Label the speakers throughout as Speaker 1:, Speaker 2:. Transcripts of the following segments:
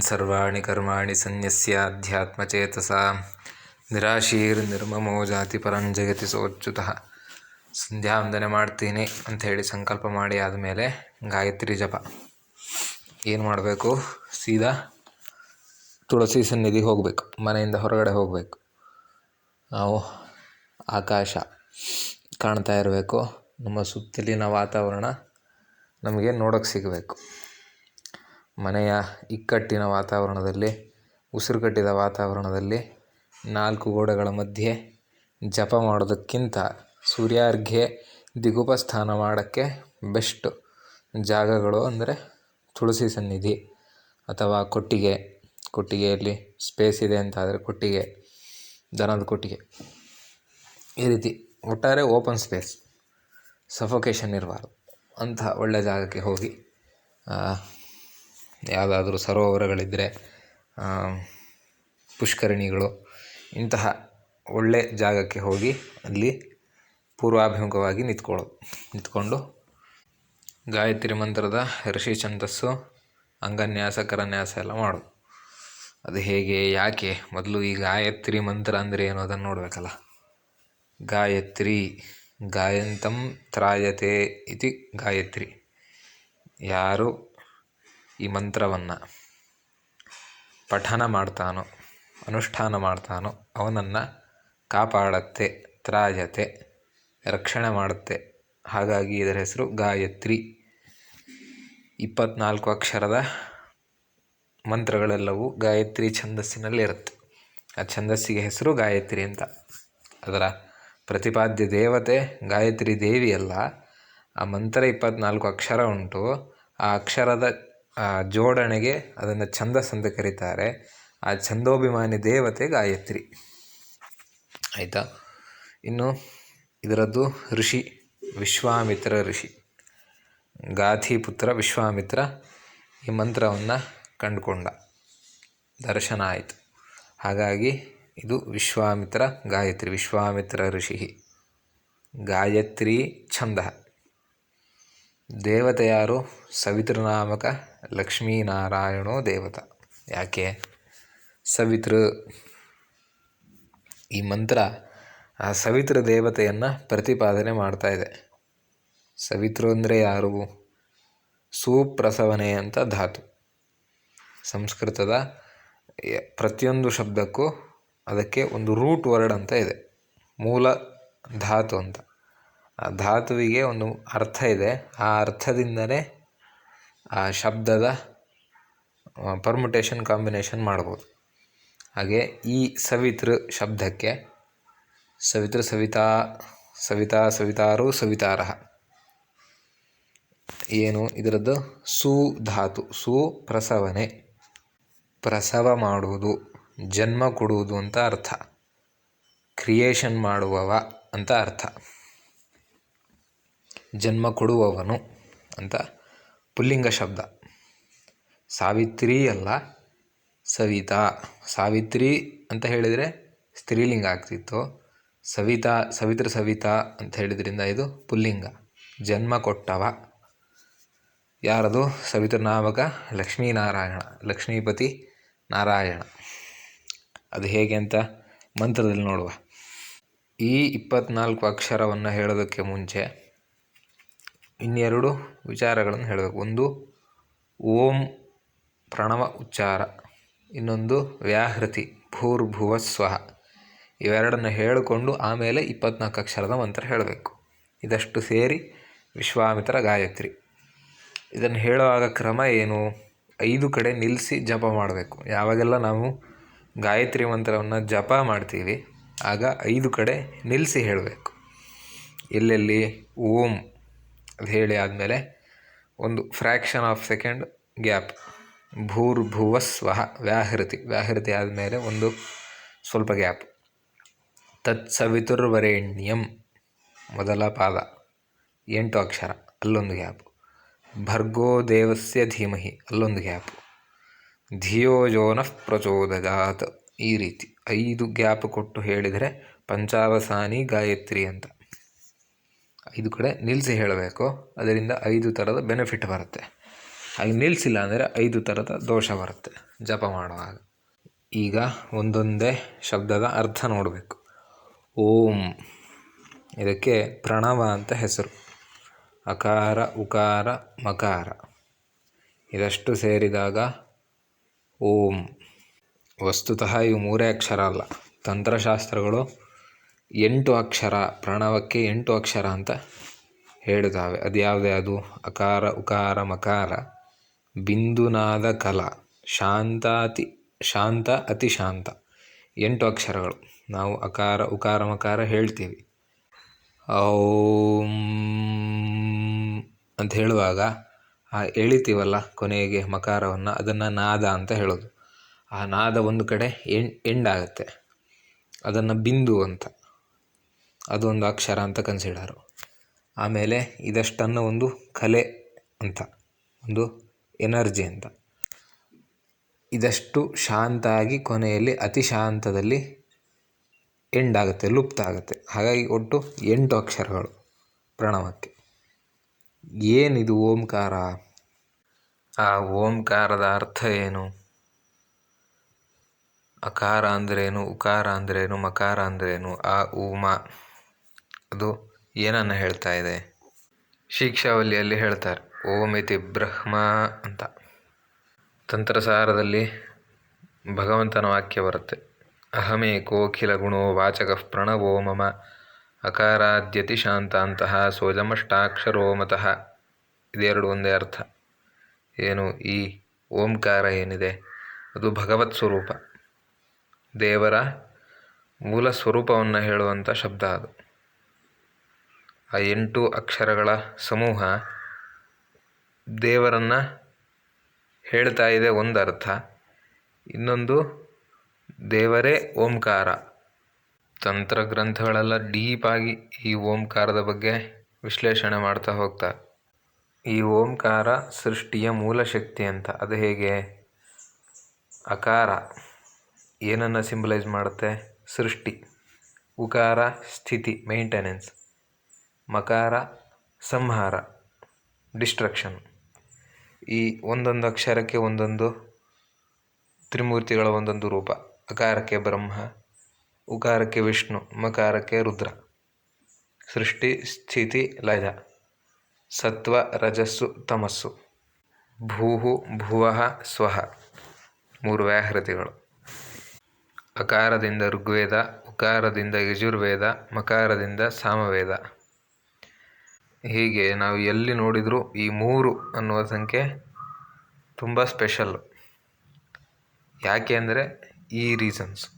Speaker 1: ಸರ್ವಾಣಿ ಕರ್ಮಾಣಿ ಸನ್ಯಸ್ಯ ನಿರಾಶೀರ್ ನಿರ್ಮಮೋ ಜಾತಿ ಪರಂ ಜಗತಿ ಸೋಚ್ಯುತಃ ಸಂಧ್ಯಾ ವಂದನೆ ಮಾಡ್ತೀನಿ ಅಂಥೇಳಿ ಸಂಕಲ್ಪ ಮಾಡಿ ಆದಮೇಲೆ ಗಾಯತ್ರಿ ಜಪ. ಏನು ಮಾಡಬೇಕು? ಸೀದಾ ತುಳಸಿ ಸನ್ನಿಧಿ ಹೋಗಬೇಕು, ಮನೆಯಿಂದ ಹೊರಗಡೆ ಹೋಗಬೇಕು. ನಾವು ಆಕಾಶ ಕಾಣ್ತಾ ಇರಬೇಕು, ನಮ್ಮ ಸುತ್ತಲಿನ ವಾತಾವರಣ ನಮಗೆ ನೋಡೋಕ್ಕೆ ಸಿಗಬೇಕು. ಮನೆಯ ಇಕ್ಕಟ್ಟಿನ ವಾತಾವರಣದಲ್ಲಿ ಉಸಿರುಕಟ್ಟಿದ ವಾತಾವರಣದಲ್ಲಿ, ನಾಲ್ಕು ಗೋಡೆಗಳ ಮಧ್ಯೆ ಜಪ ಮಾಡೋದಕ್ಕಿಂತ ಸೂರ್ಯಾರ್ಘ್ಯ ದಿಗುಪಸ್ಥಾನ ಮಾಡೋಕ್ಕೆ ಬೆಸ್ಟ್ ಜಾಗಗಳು ಅಂದರೆ ತುಳಸಿ ಸನ್ನಿಧಿ ಅಥವಾ ಕೊಟ್ಟಿಗೆ. ಕೊಟ್ಟಿಗೆಯಲ್ಲಿ ಸ್ಪೇಸ್ ಇದೆ ಅಂತಾದರೆ ಕೊಟ್ಟಿಗೆ, ದನದ ಕೊಟ್ಟಿಗೆ. ಈ ರೀತಿ ಒಟ್ಟಾರೆ ಓಪನ್ ಸ್ಪೇಸ್, ಸಫೊಕೇಶನ್ ಇರಬಾರ್ದು ಅಂತಹ ಒಳ್ಳೆಯ ಜಾಗಕ್ಕೆ ಹೋಗಿ ಯಾವುದಾದ್ರೂ ಸರೋವರಗಳಿದ್ದರೆ ಪುಷ್ಕರಣಿಗಳು, ಇಂತಹ ಒಳ್ಳೆ ಜಾಗಕ್ಕೆ ಹೋಗಿ ಅಲ್ಲಿ ಪೂರ್ವಾಭಿಮುಖವಾಗಿ ನಿಂತ್ಕೊಳ್ಳೋದು ನಿಂತ್ಕೊಂಡು ಗಾಯತ್ರಿ ಮಂತ್ರದ ಋಷಿ ಛಂದಸ್ಸು, ಅಂಗನ್ಯಾಸ, ಕರನ್ಯಾಸ ಎಲ್ಲ ಮಾಡು. ಅದು ಹೇಗೆ, ಯಾಕೆ? ಮೊದಲು ಈ ಗಾಯತ್ರಿ ಮಂತ್ರ ಅಂದರೆ ಏನು ಅದನ್ನು ನೋಡಬೇಕಲ್ಲ. ಗಾಯತ್ರಿ, ಗಾಯಂತಂ ತ್ರಾಯತೆ ಇತಿ ಗಾಯತ್ರಿ. ಯಾರು ಈ ಮಂತ್ರವನ್ನು ಪಠನ ಮಾಡ್ತಾನೋ, ಅನುಷ್ಠಾನ ಮಾಡ್ತಾನೋ, ಅವನನ್ನು ಕಾಪಾಡತ್ತೆ ತ್ರಾಯತೆ ರಕ್ಷಣೆ ಮಾಡುತ್ತೆ. ಹಾಗಾಗಿ ಇದರ ಹೆಸರು ಗಾಯತ್ರಿ. ಇಪ್ಪತ್ನಾಲ್ಕು ಅಕ್ಷರದ ಮಂತ್ರಗಳೆಲ್ಲವೂ ಗಾಯತ್ರಿ ಛಂದಸ್ಸಿನಲ್ಲಿ ಇರುತ್ತೆ. ಆ ಛಂದಸ್ಸಿಗೆ ಹೆಸರು ಗಾಯತ್ರಿ ಅಂತ. ಅದರ ಪ್ರತಿಪಾದ್ಯ ದೇವತೆ, ಗಾಯತ್ರಿ ದೇವಿಯಲ್ಲ, ಆ ಮಂತ್ರ ಇಪ್ಪತ್ನಾಲ್ಕು ಅಕ್ಷರ ಉಂಟು. ಆ ಅಕ್ಷರದ ಜೋಡಣೆಗೆ ಅದನ್ನು ಛಂದಸ್ ಅಂತ ಕರೀತಾರೆ. ಆ ಛಂದೋಭಿಮಾನಿ ದೇವತೆ ಗಾಯತ್ರಿ. ಆಯಿತಾ? ಇನ್ನು ಇದರದ್ದು ಋಷಿ, ವಿಶ್ವಾಮಿತ್ರ ಋಷಿ. ಗಾಥಿಪುತ್ರ ವಿಶ್ವಾಮಿತ್ರ ಈ ಮಂತ್ರವನ್ನು ಕಂಡುಕೊಂಡ. ದರ್ಶನ ಆಯಿತು. ಹಾಗಾಗಿ ಇದು ವಿಶ್ವಾಮಿತ್ರ ಗಾಯತ್ರಿ, ವಿಶ್ವಾಮಿತ್ರ ಋಷಿ. ಗಾಯತ್ರಿ ಛಂದ. ದೇವತೆ ಯಾರು? ಸವಿತೃನಾಮಕ ಲಕ್ಷ್ಮೀನಾರಾಯಣೋ ದೇವತ. ಯಾಕೆ? ಸವಿತೃ ಈ ಮಂತ್ರ ಆ ಸವಿತೃ ದೇವತೆಯನ್ನು ಪ್ರತಿಪಾದನೆ ಮಾಡ್ತಾ ಇದೆ. ಸವಿತೃ ಅಂದರೆ ಯಾರು? ಸುಪ್ರಸವನೆ ಅಂತ ಧಾತು. ಸಂಸ್ಕೃತದ ಪ್ರತಿಯೊಂದು ಶಬ್ದಕ್ಕೂ ಅದಕ್ಕೆ ಒಂದು ರೂಟ್ ವರ್ಡ್ ಅಂತ ಇದೆ. ಮೂಲ ಧಾತು ಅಂತ. ಆ ಧಾತುವಿಗೆ ಒಂದು ಅರ್ಥ ಇದೆ. ಆ ಅರ್ಥದಿಂದಲೇ ಆ ಶಬ್ದದ ಪರ್ಮುಟೇಷನ್ ಕಾಂಬಿನೇಷನ್ ಮಾಡ್ಬೋದು. ಹಾಗೆ ಈ ಸವಿತೃ ಶಬ್ದಕ್ಕೆ ಸವಿತೃ ಸವಿತಾ ಸವಿತಾ ಸವಿತಾರು ಸವಿತಾರಃ. ಏನು ಇದರದ್ದು? ಸು ಧಾತು, ಸು ಪ್ರಸವನೆ. ಪ್ರಸವ ಮಾಡುವುದು, ಜನ್ಮ ಕೊಡುವುದು ಅಂತ ಅರ್ಥ. ಕ್ರಿಯೇಷನ್ ಮಾಡುವವ ಅಂತ ಅರ್ಥ. ಜನ್ಮ ಕೊಡುವವನು ಅಂತ ಪುಲ್ಲಿಂಗ ಶಬ್ದ. ಸಾವಿತ್ರಿ ಅಲ್ಲ ಸವಿತಾ. ಸಾವಿತ್ರಿ ಅಂತ ಹೇಳಿದರೆ ಸ್ತ್ರೀಲಿಂಗ ಆಗ್ತಿತ್ತು. ಸವಿತಾ, ಸವಿತ್ರ ಸವಿತಾ ಅಂತ ಹೇಳಿದ್ರಿಂದ ಇದು ಪುಲ್ಲಿಂಗ. ಜನ್ಮ ಕೊಟ್ಟವ. ಯಾರದು? ಸವಿತೃನಾಮಕ ಲಕ್ಷ್ಮೀನಾರಾಯಣ, ಲಕ್ಷ್ಮೀಪತಿ ನಾರಾಯಣ. ಅದು ಹೇಗೆ ಅಂತ ಮಂತ್ರದಲ್ಲಿ ನೋಡುವ. ಈ ಇಪ್ಪತ್ನಾಲ್ಕು ಅಕ್ಷರವನ್ನು ಹೇಳೋದಕ್ಕೆ ಮುಂಚೆ ಇನ್ನೆರಡು ವಿಚಾರಗಳನ್ನು ಹೇಳಬೇಕು. ಒಂದು, ಓಂ ಪ್ರಣವ ಉಚ್ಚಾರ. ಇನ್ನೊಂದು, ವ್ಯಾಹೃತಿ, ಭೂರ್ಭುವ ಸ್ವಹ. ಇವೆರಡನ್ನು ಹೇಳಿಕೊಂಡು ಆಮೇಲೆ ಇಪ್ಪತ್ನಾಲ್ಕು ಅಕ್ಷರದ ಮಂತ್ರ ಹೇಳಬೇಕು. ಇದಷ್ಟು ಸೇರಿ ವಿಶ್ವಾಮಿತ್ರ ಗಾಯತ್ರಿ. ಇದನ್ನು ಹೇಳುವಾಗ ಕ್ರಮ ಏನು? ಐದು ಕಡೆ ನಿಲ್ಲಿಸಿ ಜಪ ಮಾಡಬೇಕು. ಯಾವಾಗೆಲ್ಲ ನಾವು ಗಾಯತ್ರಿ ಮಂತ್ರವನ್ನು ಜಪ ಮಾಡ್ತೀವಿ, ಆಗ ಐದು ಕಡೆ ನಿಲ್ಲಿಸಿ ಹೇಳಬೇಕು. ಎಲ್ಲೆಲ್ಲಿ? ಓಂ ಅದು ಹೇಳಿ ಆದಮೇಲೆ ಒಂದು ಫ್ರ್ಯಾಕ್ಷನ್ ಆಫ್ ಸೆಕೆಂಡ್ ಗ್ಯಾಪ್ ಭೂರ್ಭುವ ಸ್ವಹ ವ್ಯಾಹೃತಿ. ವ್ಯಾಹೃತಿ ಆದಮೇಲೆ ಒಂದು ಸ್ವಲ್ಪ ಗ್ಯಾಪ್ ತತ್ಸವಿತುರ್ವರೇಣ್ಯಂ ಮೊದಲ ಪಾದ. ಎಂಟು ಅಕ್ಷರ. ಅಲ್ಲೊಂದು ಗ್ಯಾಪ್ ಭರ್ಗೋ ದೇವಸ್ಯ ಧೀಮಹಿ. ಅಲ್ಲೊಂದು ಗ್ಯಾಪ್ ಧಿಯೋ ಪ್ರಚೋದಜಾತ್ ಈ ರೀತಿ ಐದು ಗ್ಯಾಪ್ ಕೊಟ್ಟು ಹೇಳಿದರೆ ಪಂಚಾವಸಾನಿ ಗಾಯತ್ರಿ ಅಂತ. ಐದು ಕಡೆ ನಿಲ್ಲಿಸಿ ಹೇಳಬೇಕು. ಅದರಿಂದ ಐದು ಥರದ ಬೆನಿಫಿಟ್ ಬರುತ್ತೆ. ಹಾಗೆ ನಿಲ್ಲಿಸಿಲ್ಲ ಅಂದರೆ ಐದು ಥರದ ದೋಷ ಬರುತ್ತೆ ಜಪ ಮಾಡುವಾಗ. ಈಗ ಒಂದೊಂದೇ ಶಬ್ದದ ಅರ್ಥ ನೋಡಬೇಕು. ಓಂ. ಇದಕ್ಕೆ ಪ್ರಣವ ಅಂತ ಹೆಸರು. ಅಕಾರ, ಉಕಾರ, ಮಕಾರ. ಇದಷ್ಟು ಸೇರಿದಾಗ ಓಂ. ವಸ್ತುತಃ ಇವು ಮೂರೇ ಅಕ್ಷರ ಅಲ್ಲ. ತಂತ್ರಶಾಸ್ತ್ರಗಳು ಎಂಟು ಅಕ್ಷರ, ಪ್ರಣವಕ್ಕೆ ಎಂಟು ಅಕ್ಷರ ಅಂತ ಹೇಳಿದಾವೆ. ಅದು ಯಾವುದೇ? ಅದು ಅಕಾರ, ಉಕಾರ, ಮಕಾರ, ಬಿಂದುನಾದ ಕಲ, ಶಾಂತಾತಿ, ಶಾಂತ, ಅತಿ ಶಾಂತ. ಎಂಟು ಅಕ್ಷರಗಳು. ನಾವು ಅಕಾರ, ಉಕಾರ, ಮಕಾರ ಹೇಳ್ತೀವಿ. ಓಂ ಅಂತ ಹೇಳುವಾಗ ಆ ಎಳಿತೀವಲ್ಲ ಕೊನೆಗೆ ಮಕಾರವನ್ನು, ಅದನ್ನು ನಾದ ಅಂತ ಹೇಳೋದು. ಆ ನಾದ ಒಂದು ಕಡೆ ಎಂಡ್ ಎಂಡಾಗುತ್ತೆ ಅದನ್ನು ಬಿಂದು ಅಂತ. ಅದೊಂದು ಅಕ್ಷರ ಅಂತ ಕನ್ಸಿಡರು. ಆಮೇಲೆ ಇದಷ್ಟನ್ನು ಒಂದು ಕಲೆ ಅಂತ, ಒಂದು ಎನರ್ಜಿ ಅಂತ. ಇದಷ್ಟು ಶಾಂತ ಆಗಿ ಕೊನೆಯಲ್ಲಿ ಅತಿ ಶಾಂತದಲ್ಲಿ ಎಂಡ್ ಆಗುತ್ತೆ, ಲುಪ್ತ ಆಗುತ್ತೆ. ಹಾಗಾಗಿ ಒಟ್ಟು ಎಂಟು ಅಕ್ಷರಗಳು ಪ್ರಣವಕ್ಕೆ. ಏನಿದು ಓಂಕಾರ? ಆ ಓಂಕಾರದ ಅರ್ಥ ಏನು? ಅಕಾರ ಅಂದ್ರೇನು, ಉಕಾರ ಅಂದ್ರೇನು, ಮಕಾರ ಅಂದ್ರೇನು? ಆ ಉಮ. ಅದು ಏನನ್ನು ಹೇಳ್ತಾ ಇದೆ? ಶಿಕ್ಷಾವಲಿಯಲ್ಲಿ ಹೇಳ್ತಾರೆ ಓಮಿತಿ ಬ್ರಹ್ಮ ಅಂತ. ತಂತ್ರಸಾರದಲ್ಲಿ ಭಗವಂತನ ವಾಕ್ಯ ಬರುತ್ತೆ ಅಹಮೇ ಕೋಖಿಲ ಗುಣೋ ವಾಚಕ ಪ್ರಣವೋ ಮಮ, ಅಕಾರಾದ್ಯತಿ ಶಾಂತ ಅಂತಹ ಸೋಜಮಷ್ಟಾಕ್ಷರೋ ಮತಃ. ಇದೆರಡು ಒಂದೇ ಅರ್ಥ. ಏನು ಈ ಓಂಕಾರ ಏನಿದೆ? ಅದು ಭಗವತ್ ಸ್ವರೂಪ. ದೇವರ ಮೂಲ ಸ್ವರೂಪವನ್ನು ಹೇಳುವಂಥ ಶಬ್ದ ಅದು. ಆ ಎಂಟು ಅಕ್ಷರಗಳ ಸಮೂಹ ದೇವರನ್ನು ಹೇಳ್ತಾ ಇದೆ ಒಂದು ಅರ್ಥ ಇನ್ನೊಂದು, ದೇವರೇ ಓಂಕಾರ. ತಂತ್ರಗ್ರಂಥಗಳೆಲ್ಲ ಡೀಪಾಗಿ ಈ ಓಂಕಾರದ ಬಗ್ಗೆ ವಿಶ್ಲೇಷಣೆ ಮಾಡ್ತಾ ಹೋಗ್ತಾ. ಈ ಓಂಕಾರ ಸೃಷ್ಟಿಯ ಮೂಲ ಶಕ್ತಿ ಅಂತ. ಅದು ಹೇಗೆ? ಅಕಾರ. ಏನನ್ನು ಸಿಂಬಲೈಸ್ ಮಾಡುತ್ತೆ? ಸೃಷ್ಟಿ. ಉಕಾರ, ಸ್ಥಿತಿ ಮೇಂಟೆನೆನ್ಸ್ ಮಕಾರ, ಸಂಹಾರ, ಡಿಸ್ಟ್ರಕ್ಷನ್. ಈ ಒಂದೊಂದು ಅಕ್ಷರಕ್ಕೆ ಒಂದೊಂದು ತ್ರಿಮೂರ್ತಿಗಳ ಒಂದೊಂದು ರೂಪ. ಅಕಾರಕ್ಕೆ ಬ್ರಹ್ಮ, ಉಕಾರಕ್ಕೆ ವಿಷ್ಣು, ಮಕಾರಕ್ಕೆ ರುದ್ರ. ಸೃಷ್ಟಿ, ಸ್ಥಿತಿ, ಲಯ. ಸತ್ವ, ರಜಸ್ಸು, ತಮಸ್ಸು. ಭೂಹು, ಭುವಃ ಸ್ವಹ ಮೂರು ವ್ಯಾಹೃತಿಗಳು. ಅಕಾರದಿಂದ ಋಗ್ವೇದ, ಉಕಾರದಿಂದ ಯಜುರ್ವೇದ, ಮಕಾರದಿಂದ ಸಾಮವೇದ. ಹೀಗೆ ನಾವು ಎಲ್ಲಿ ನೋಡಿದರೂ ಈ ಮೂರು ಅನ್ನುವ ಸಂಖ್ಯೆ ತುಂಬ ಸ್ಪೆಷಲ್ ಯಾಕೆ ಅಂದರೆ ಈ ರೀಸನ್ಸ್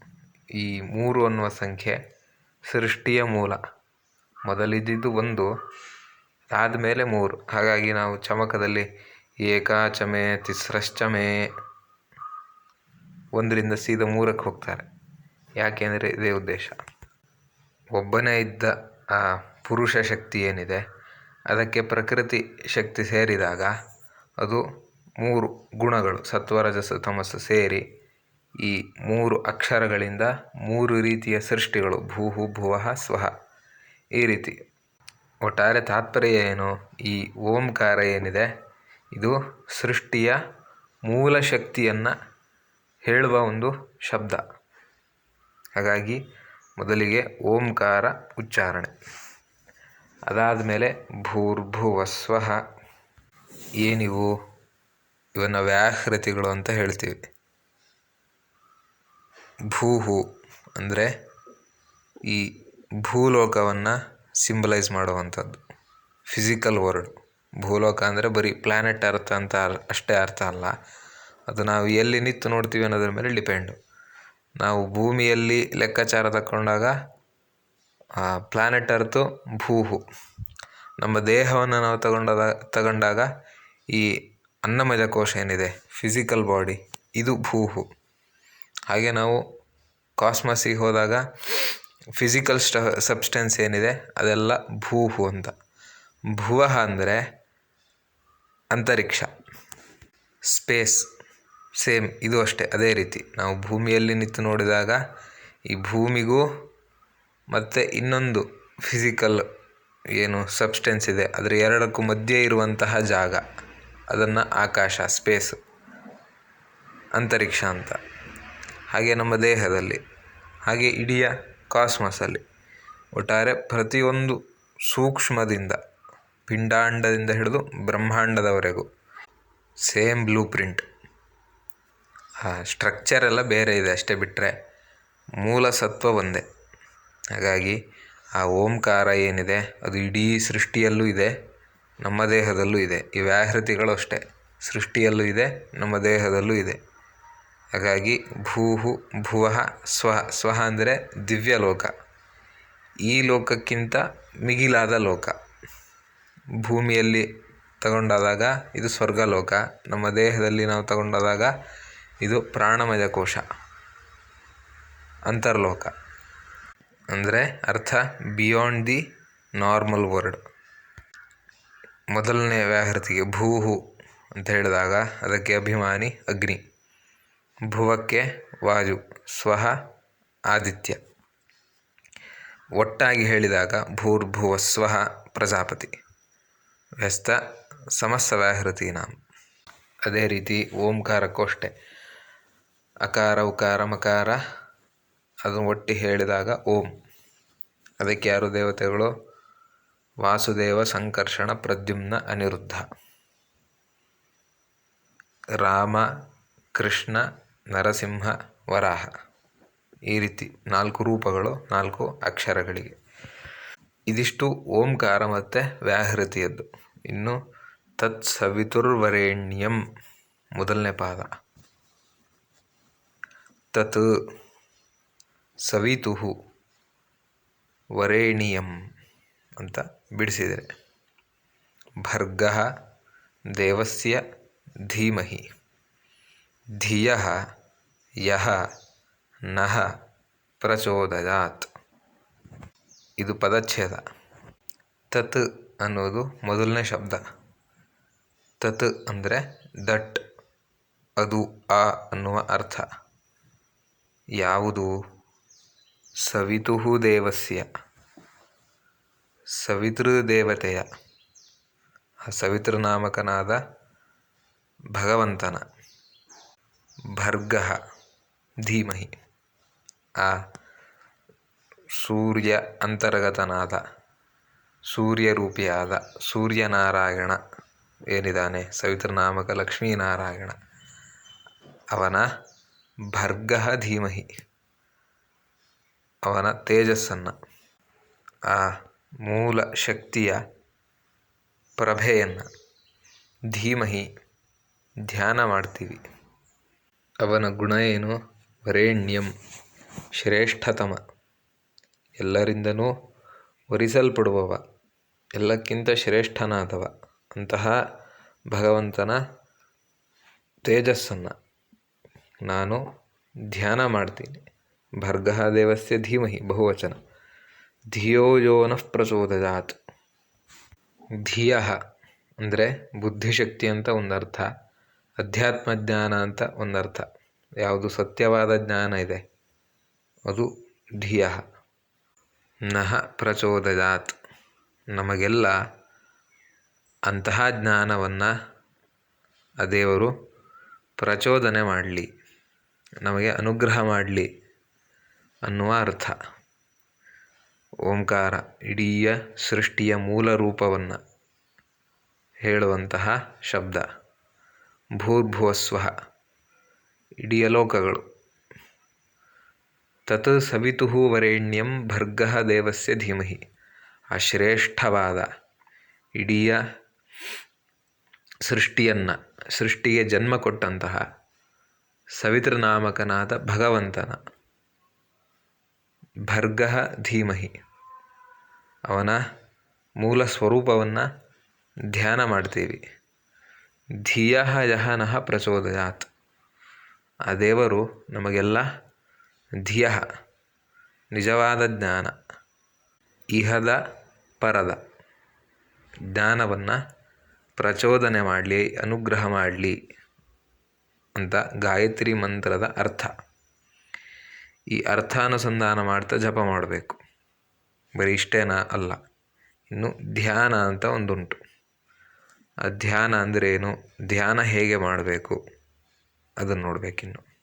Speaker 1: ಈ ಮೂರು ಅನ್ನುವ ಸಂಖ್ಯೆ ಸೃಷ್ಟಿಯ ಮೂಲ. ಮೊದಲಿದ್ದಿದ್ದು ಒಂದು, ಆದಮೇಲೆ ಮೂರು. ಹಾಗಾಗಿ ನಾವು ಚಮಕದಲ್ಲಿ ಏಕಾಚಮೆ ತಿಸ್ರಶ್ಚಮೆ ಒಂದರಿಂದ ಸೀದಾ ಮೂರಕ್ಕೆ ಹೋಗ್ತಾರೆ. ಯಾಕೆಂದರೆ ಇದೇ ಉದ್ದೇಶ. ಒಬ್ಬನೇ ಇದ್ದ ಆ ಪುರುಷ ಶಕ್ತಿ ಏನಿದೆ ಅದಕ್ಕೆ ಪ್ರಕೃತಿ ಶಕ್ತಿ ಸೇರಿದಾಗ ಅದು ಮೂರು ಗುಣಗಳು ಸತ್ವರಜಸ ತಮಸ್ಸು ಸೇರಿ ಈ ಮೂರು ಅಕ್ಷರಗಳಿಂದ ಮೂರು ರೀತಿಯ ಸೃಷ್ಟಿಗಳು, ಭೂಹು, ಭುವಃ ಸ್ವಹ ಈ ರೀತಿ. ಒಟ್ಟಾರೆ ತಾತ್ಪರ್ಯ ಏನು? ಈ ಓಂಕಾರ ಏನಿದೆ? ಇದು ಸೃಷ್ಟಿಯ ಮೂಲ ಶಕ್ತಿಯನ್ನು ಹೇಳುವ ಒಂದು ಶಬ್ದ. ಹಾಗಾಗಿ ಮೊದಲಿಗೆ ಓಂಕಾರ ಉಚ್ಚಾರಣೆ. ಅದಾದ ಮೇಲೆ ಭೂರ್ಭುವಸ್ವಹ ಏನಿವು ಇವನ್ನು ವ್ಯಾಹೃತಿಗಳು ಅಂತ ಹೇಳ್ತೀವಿ. ಭೂಹು ಅಂದರೆ ಈ ಭೂಲೋಕವನ್ನು ಸಿಂಬಲೈಸ್ ಮಾಡುವಂಥದ್ದು. ಫಿಸಿಕಲ್ ವರ್ಡ್ ಭೂಲೋಕ ಅಂದರೆ ಬರೀ ಪ್ಲ್ಯಾನೆಟ್ ಅರ್ಥ ಅಂತ ಅಷ್ಟೇ ಅರ್ಥ ಅಲ್ಲ. ಅದು ನಾವು ಎಲ್ಲಿ ನಿಂತು ನೋಡ್ತೀವಿ ಅನ್ನೋದ್ರ ಮೇಲೆ ಡಿಪೆಂಡು. ನಾವು ಭೂಮಿಯಲ್ಲಿ ಲೆಕ್ಕಾಚಾರ ತಗೊಂಡಾಗ ಪ್ಲ್ಯಾನೆಟ್ ಅರ್ತು ಭೂಹು. ನಮ್ಮ ದೇಹವನ್ನು ನಾವು ತಗೊಂಡಾಗ ತಗೊಂಡಾಗ ಈ ಅನ್ನಮಯ ಕೋಶ ಏನಿದೆ? ಫಿಸಿಕಲ್ ಬಾಡಿ ಇದು ಭೂಹು. ಹಾಗೆ ನಾವು ಕಾಸ್ಮಸಿಗೆ ಹೋದಾಗ ಫಿಸಿಕಲ್ ಸ್ಟ ಸಬ್ಸ್ಟೆನ್ಸ್ ಏನಿದೆ? ಅದೆಲ್ಲ ಭೂಹು ಅಂತ. ಭುವಹ ಅಂದರೆ ಅಂತರಿಕ್ಷ. ಸ್ಪೇಸ್ ಸೇಮ್ ಇದು ಅಷ್ಟೇ. ಅದೇ ರೀತಿ. ನಾವು ಭೂಮಿಯಲ್ಲಿ ನಿಂತು ನೋಡಿದಾಗ ಈ ಭೂಮಿಗೂ ಮತ್ತು ಇನ್ನೊಂದು ಫಿಸಿಕಲ್ ಏನು ಸಬ್ಸ್ಟೆನ್ಸ್ ಇದೆ. ಅದರ ಎರಡಕ್ಕೂ ಮಧ್ಯೆ ಇರುವಂತಹ ಜಾಗ. ಅದನ್ನು ಆಕಾಶ ಸ್ಪೇಸ್ ಅಂತರಿಕ್ಷ ಅಂತ. ಹಾಗೆ ನಮ್ಮ ದೇಹದಲ್ಲಿ, ಹಾಗೆ ಇಡೀ ಕಾಸ್ಮಸಲ್ಲಿ ಒಟ್ಟಾರೆ ಪ್ರತಿಯೊಂದು ಸೂಕ್ಷ್ಮದಿಂದ, ಪಿಂಡಾಂಡದಿಂದ ಹಿಡಿದು ಬ್ರಹ್ಮಾಂಡದವರೆಗೂ. ಸೇಮ್ ಬ್ಲೂ ಪ್ರಿಂಟ್ ಸ್ಟ್ರಕ್ಚರ್ ಎಲ್ಲ ಬೇರೆ ಇದೆ ಅಷ್ಟೇ ಬಿಟ್ಟರೆ ಮೂಲ ಸತ್ವ ಒಂದೇ. ಹಾಗಾಗಿ ಆ ಓಂಕಾರ ಏನಿದೆ, ಅದು ಇಡೀ ಸೃಷ್ಟಿಯಲ್ಲೂ ಇದೆ, ನಮ್ಮ ದೇಹದಲ್ಲೂ ಇದೆ. ಈ ವ್ಯಾಹೃತಿಗಳು ಅಷ್ಟೇ, ಸೃಷ್ಟಿಯಲ್ಲೂ ಇದೆ, ನಮ್ಮ ದೇಹದಲ್ಲೂ ಇದೆ. ಹಾಗಾಗಿ ಭೂಹು, ಭುವಃ, ಸ್ವ ಸ್ವಹ ಅಂದರೆ ದಿವ್ಯ ಲೋಕ. ಈ ಲೋಕಕ್ಕಿಂತ ಮಿಗಿಲಾದ ಲೋಕ. ಭೂಮಿಯಲ್ಲಿ ತಗೊಂಡಾದಾಗ ಇದು ಸ್ವರ್ಗಲೋಕ ನಮ್ಮ ದೇಹದಲ್ಲಿ ನಾವು ತಗೊಂಡಾದಾಗ ಇದು ಪ್ರಾಣಮಯ ಕೋಶ ಅಂತರ್ಲೋಕ. ಅಂದರೆ ಅರ್ಥ ಬಿಯಾಂಡ್ ದಿ ನಾರ್ಮಲ್ ವರ್ಡ್ ಮೊದಲನೇ ವ್ಯಾಹೃತಿಗೆ ಭೂಹು ಅಂತ ಹೇಳಿದಾಗ ಅದಕ್ಕೆ ಅಭಿಮಾನಿ ಅಗ್ನಿ. ಭುವಕ್ಕೆ ವಾಯು, ಸ್ವಹ ಆದಿತ್ಯ. ಒಟ್ಟಾಗಿ ಹೇಳಿದಾಗ ಭೂರ್ಭುವ ಸ್ವಹ ಪ್ರಜಾಪತಿ. ವ್ಯಸ್ತ ಸಮಸ್ತ ವ್ಯಾಹೃತಿ ನಾಮ. ಅದೇ ರೀತಿ ಓಂಕಾರಕ್ಕೂ ಅಷ್ಟೆ. ಅಕಾರ, ಉಕಾರ, ಮಕಾರ, ಅದನ್ನು ಒಟ್ಟಿ ಹೇಳಿದಾಗ ಓಂ. ಅದಕ್ಕೆ ಯಾರು ದೇವತೆಗಳು? ವಾಸುದೇವ, ಸಂಕರ್ಷಣ, ಪ್ರದ್ಯುಮ್ನ, ಅನಿರುದ್ಧ. ರಾಮ, ಕೃಷ್ಣ, ನರಸಿಂಹ, ವರಾಹ. ಈ ರೀತಿ ನಾಲ್ಕು ರೂಪಗಳು, ನಾಲ್ಕು ಅಕ್ಷರಗಳಿಗೆ. ಇದಿಷ್ಟು ಓಂಕಾರ ಮತ್ತು ವ್ಯಾಹೃತಿಯದ್ದು. ಇನ್ನು ತತ್ ಸವಿತುರ್ವರೇಣ್ಯಂ ಮೊದಲನೇ ಪಾದ. ತತ್ ಸವಿತುಹು. ವರೇಣಿಯಂ ಅಂತ ಬಿಡಿಸಿದರೆ. ಭರ್ಗ ದೇವಸ್ಯ ಧೀಮಹಿ. ಧಿಯ ಯಹ ನಹ ಪ್ರಚೋದಯಾತ್. ಇದು ಪದಚ್ಛೇದ. ತತ್ ಅನ್ನೋದು ಮೊದಲನೇ ಶಬ್ದ. ತತ್ ಅಂದರೆ ದಟ್, ಅದು, ಆ ಅನ್ನುವ ಅರ್ಥ. ಯಾವುದು? ಸವಿತುಹು ದೇವಸ್ಯ. ಸವಿತೃದೇವತೆಯ ಆ ಸವಿತೃನಾಮಕನಾದ ಭಗವಂತನ. ಭರ್ಗ ಧೀಮಹಿ. ಆ ಸೂರ್ಯ ಅಂತರ್ಗತನಾದ, ಸೂರ್ಯರೂಪಿಯಾದ ಸೂರ್ಯನಾರಾಯಣ ಏನಿದ್ದಾನೆ ಸವಿತೃನಾಮಕ ಲಕ್ಷ್ಮೀನಾರಾಯಣ. ಅವನ ಭರ್ಗ ಧೀಮಹಿ. ಅವನ ತೇಜಸ್ಸನ್ನು, ಆ ಮೂಲ ಶಕ್ತಿಯ ಪ್ರಭೆಯನ್ನು ಧೀಮಹಿ ಧ್ಯಾನ ಮಾಡ್ತೀವಿ. ಅವನ ಗುಣ ಏನು? ವರೇಣ್ಯಂ, ಶ್ರೇಷ್ಠತಮ. ಎಲ್ಲರಿಂದನೂ ವರಿಸಲ್ಪಡುವವ ಎಲ್ಲಕ್ಕಿಂತ ಶ್ರೇಷ್ಠನಾದವ. ಅಂತಹ ಭಗವಂತನ ತೇಜಸ್ಸನ್ನು ನಾನು ಧ್ಯಾನ ಮಾಡ್ತೀನಿ. ಭರ್ಗ ದೇವಸ್ಯ ಧೀಮಹಿ ಬಹುವಚನ ಧಿಯೋ ಯೋನಃ ಪ್ರಚೋದಯಾತ್ ಧಿಯ ಅಂದರೆ ಬುದ್ಧಿಶಕ್ತಿ ಅಂತ ಒಂದರ್ಥ ಅಧ್ಯಾತ್ಮ ಜ್ಞಾನ ಅಂತ ಒಂದರ್ಥ, ಯಾವುದು ಸತ್ಯವಾದ ಜ್ಞಾನ ಇದೆ, ಅದು ಧಿಯ. ನಹ ಪ್ರಚೋದಯಾತ್. ನಮಗೆಲ್ಲ ಅಂತಹ ಜ್ಞಾನವನ್ನು ಆ ದೇವರು ಪ್ರಚೋದನೆ ಮಾಡಲಿ, ನಮಗೆ ಅನುಗ್ರಹ ಮಾಡಲಿ. ಅನ್ನುವ ಅರ್ಥ. ಓಂಕಾರ ಇಡೀ ಸೃಷ್ಟಿಯ ಮೂಲ ರೂಪವನ್ನು ಹೇಳುವಂತಹ ಶಬ್ದ. ಭೂರ್ಭುವಸ್ವ ಇಡೀ ಲೋಕಗಳು. ತತ್ ಸವಿತು ವರೆಣ್ಯಂ ಭರ್ಗ ದೇವಸ್ಯ ಧೀಮಹಿ. ಆ ಶ್ರೇಷ್ಠವಾದ ಇಡೀ ಸೃಷ್ಟಿಯನ್ನು, ಸೃಷ್ಟಿಗೆ ಜನ್ಮ ಕೊಟ್ಟಂತಹ ಸವಿತೃನಾಮಕನಾದ ಭಗವಂತನ ಭರ್ಗ ಧೀಮಹಿ. ಅವನ ಮೂಲ ಸ್ವರೂಪವನ್ನು ಧ್ಯಾನ ಮಾಡ್ತೀವಿ. ಧಿಯ ಯಹನಃ ಪ್ರಚೋದಯಾತ್. ಆ ದೇವರು ನಮಗೆಲ್ಲ ಧಿಯ, ನಿಜವಾದ ಜ್ಞಾನ, ಇಹದ ಪರದ ಜ್ಞಾನವನ್ನು ಪ್ರಚೋದನೆ ಮಾಡಲಿ, ಅನುಗ್ರಹ ಮಾಡಲಿ ಅಂತ ಗಾಯತ್ರಿ ಮಂತ್ರದ ಅರ್ಥ. ಈ ಅರ್ಥಾನುಸಂಧಾನ ಮಾಡ್ತಾ ಜಪ ಮಾಡಬೇಕು. ಬರೀ ಇಷ್ಟೇನ ಅಲ್ಲ. ಇನ್ನು ಧ್ಯಾನ ಅಂತ ಒಂದುಂಟು. ಆ ಧ್ಯಾನ ಅಂದರೆ ಏನು ಧ್ಯಾನ ಹೇಗೆ ಮಾಡಬೇಕು? ಅದನ್ನು ನೋಡಬೇಕಿನ್ನು.